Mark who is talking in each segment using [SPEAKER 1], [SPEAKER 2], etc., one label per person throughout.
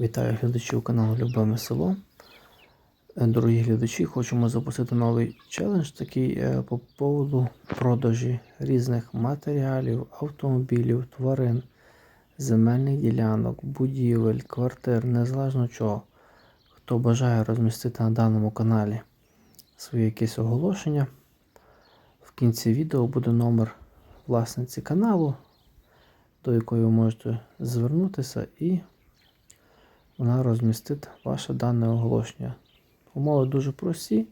[SPEAKER 1] Вітаю глядачів каналу Любиме село. Е, Дорогі глядачі, хочемо запустити новий челендж такий е, по поводу продажі різних матеріалів, автомобілів, тварин, земельних ділянок, будівель, квартир, незалежно чого. Хто бажає розмістити на даному каналі своє якесь оголошення. В кінці відео буде номер власниці каналу, до якої ви можете звернутися і вона розмістить ваше дане оголошення. Умови дуже прості.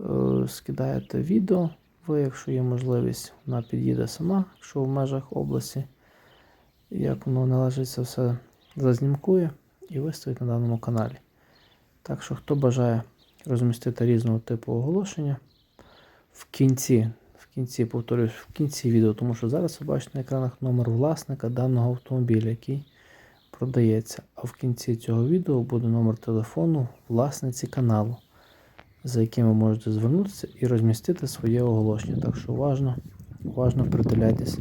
[SPEAKER 1] Е, Скидаєте відео, ви, якщо є можливість, вона під'їде сама, якщо в межах області. Як воно належиться, все зазнімкує і виставить на даному каналі. Так що, хто бажає розмістити різного типу оголошення в кінці, в кінці, повторюсь, в кінці відео, тому що зараз ви бачите на екранах номер власника даного автомобіля, який продається. А в кінці цього відео буде номер телефону власниці каналу, за яким ви можете звернутися і розмістити своє оголошення. Так що уважно, уважно приділяйтесь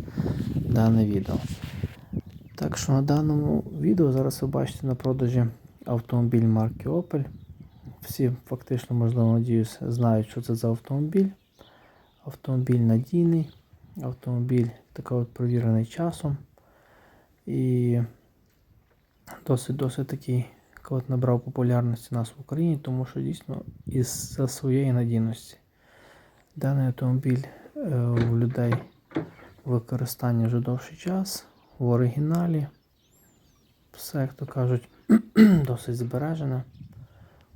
[SPEAKER 1] дане відео. Так що на даному відео зараз ви бачите на продажі автомобіль марки Opel. Всі фактично, можливо, надіюсь, знають, що це за автомобіль. Автомобіль надійний, автомобіль такий от провірений часом. І досить-досить такий от набрав популярності нас в Україні, тому що дійсно із своєї надійності. Даний автомобіль е, у людей в використанні вже довший час, в оригіналі. Все, як то кажуть, досить збережене,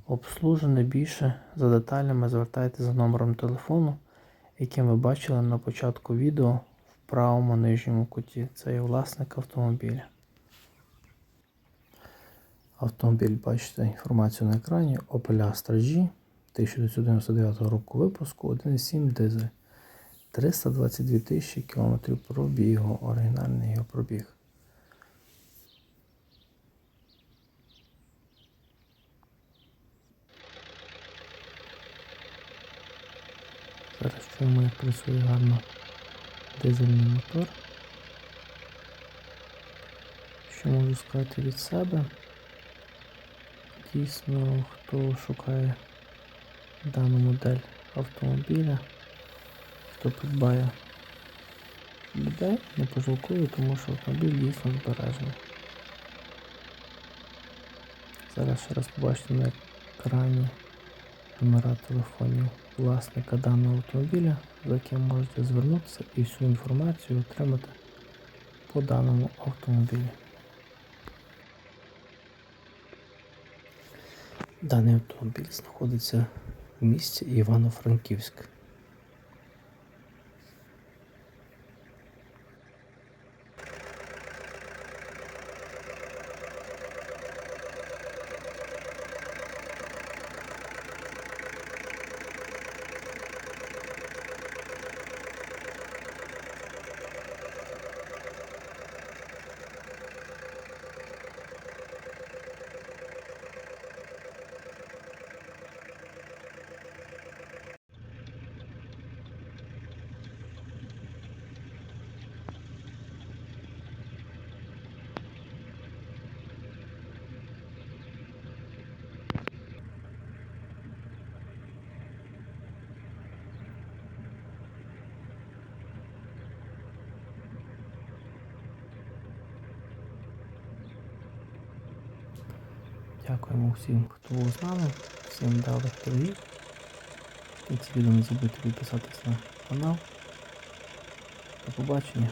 [SPEAKER 1] обслужене більше. За деталями звертайтеся за номером телефону, яким ви бачили на початку відео в правому нижньому куті. Це є власник автомобіля. Автомобіль, бачите інформацію на екрані Opel Astra G 1999 року випуску 1.7 дизель. 322 тисячі кілометрів пробігу, оригінальний його пробіг. Зараз чуємо, як працює гарно дизельний мотор. Що можу сказати від себе? Дійсно, хто шукає дану модель автомобіля, хто придбає людей, не пожалкує, тому що автомобіль дійсно збережений. Зараз ще раз побачите на екрані номера телефонів власника даного автомобіля, за яким можете звернутися і всю інформацію отримати по даному автомобілі. Даний автомобіль знаходиться в місті Івано-Франківськ. Дякуємо всім, хто був з нами, всім вдалих торгів. І ці відео не забудьте підписатись на канал. До побачення.